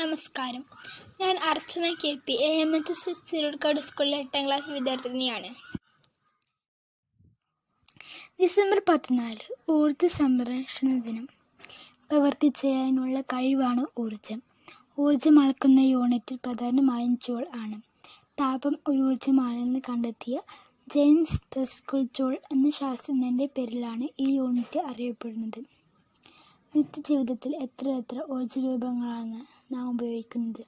നമസ്കാരം. ഞാൻ Archana K P A M H S S Thiruvakkad സ്കൂളിലെ എട്ടാം ക്ലാസ് വിദ്യാർത്ഥിനിയാണ്. ഡിസംബർ പതിനാല് ഊർജ സംരക്ഷണ ദിനം. പ്രവർത്തിച്ചു ചെയ്യാനുള്ള കഴിവാണ് ഊർജം ഊർജം അളക്കുന്ന യൂണിറ്റിൽ പ്രധാനമായും ചോൾ ആണ്. താപം ഒരു ഊർജമാണെന്ന് കണ്ടെത്തിയ ജെയിംസ് ടെസ്കുൾ ചോൾ എന്ന ശാസ്ത്രജ്ഞന്റെ പേരിലാണ് ഈ യൂണിറ്റ് അറിയപ്പെടുന്നത്. നിത്യജീവിതത്തിൽ എത്ര എത്ര ഊർജ രൂപങ്ങളാണ് നാം ഉപയോഗിക്കുന്നത്?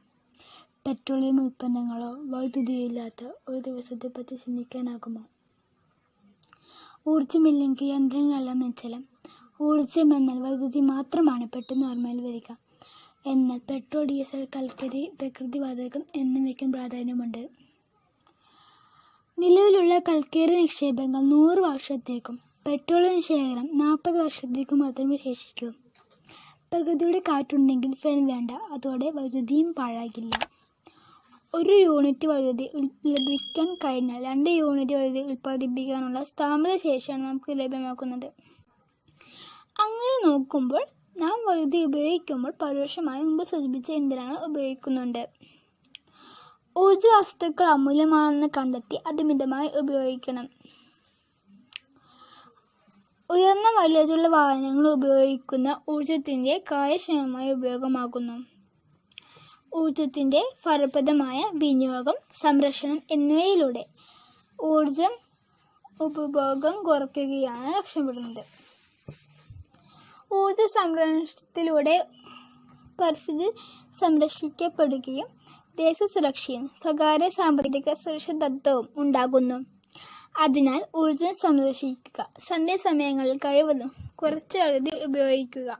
പെട്രോളിയം ഉൽപ്പന്നങ്ങളോ വൈദ്യുതിയില്ലാത്ത ഒരു ദിവസത്തെ പറ്റി ചിന്തിക്കാനാകുമോ? ഊർജമില്ലെങ്കിൽ യന്ത്രങ്ങളെല്ലാം നിശ്ചലം. ഊർജം എന്നാൽ വൈദ്യുതി മാത്രമാണ് പെട്ടെന്ന് ഓർമ്മയിൽ വരിക. എന്നാൽ പെട്രോൾ ഡീസൽ കൽക്കരി പ്രകൃതിവാതകം എന്നിവയ്ക്കും പ്രാധാന്യമുണ്ട്. നിലവിലുള്ള കൽക്കരി നിക്ഷേപങ്ങൾ നൂറ് വർഷത്തേക്കും പെട്രോളിയം ശേഖരം നാൽപ്പത് വർഷത്തേക്കും മാത്രമേ ശേഷിക്കൂ. പ്രകൃതിയുടെ കാറ്റുണ്ടെങ്കിൽ ഫാൻ വേണ്ട. അതോടെ വൈദ്യുതിയും പാഴാകില്ല. ഒരു യൂണിറ്റ് വൈദ്യുതി ലഭിക്കാൻ കഴിഞ്ഞാൽ രണ്ട് യൂണിറ്റ് വൈദ്യുതി ഉൽപ്പാദിപ്പിക്കാനുള്ള സ്ഥാപിത ശേഷിയാണ് നമുക്ക് ലഭ്യമാക്കുന്നത്. അങ്ങനെ നോക്കുമ്പോൾ നാം വൈദ്യുതി ഉപയോഗിക്കുമ്പോൾ പരോക്ഷമായി മുമ്പ് സൂചിപ്പിച്ച ഇന്ധനങ്ങൾ ഉപയോഗിക്കുന്നുണ്ട്. ഊർജ വസ്തുക്കൾ അമൂല്യമാണെന്ന് കണ്ടെത്തി അത് മിതമായി ഉപയോഗിക്കണം. ഉയർന്ന മൈലേജുള്ള വാഹനങ്ങൾ ഉപയോഗിക്കുന്ന ഊർജത്തിന്റെ കാര്യക്ഷമമായ ഉപയോഗമാകുന്നു ഊർജത്തിന്റെ ഫലപ്രദമായ വിനിയോഗം സംരക്ഷണം എന്നിവയിലൂടെ ഊർജം ഉപഭോഗം കുറയ്ക്കുകയാണ് ലക്ഷ്യമിടുന്നത്. ഊർജ സംരക്ഷണത്തിലൂടെ പരിസ്ഥിതി സംരക്ഷിക്കപ്പെടുകയും ദേശസുരക്ഷയും സ്വകാര്യ സാമ്പത്തിക സുരക്ഷിതത്വവും ഉണ്ടാകുന്നു. അതിനാൽ ഊർജം സംരക്ഷിക്കുക. സന്ധ്യാസമയങ്ങളിൽ കഴിവതും കുറച്ച് വൈദ്യുതി ഉപയോഗിക്കുക.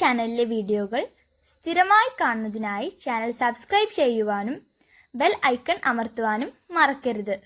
ചാനലിലെ വീഡിയോകൾ സ്ഥിരമായി കാണുന്നതിനായി ചാനൽ സബ്സ്ക്രൈബ് ചെയ്യുവാനും ബെൽ ഐക്കൺ അമർത്തുവാനും മറക്കരുത്.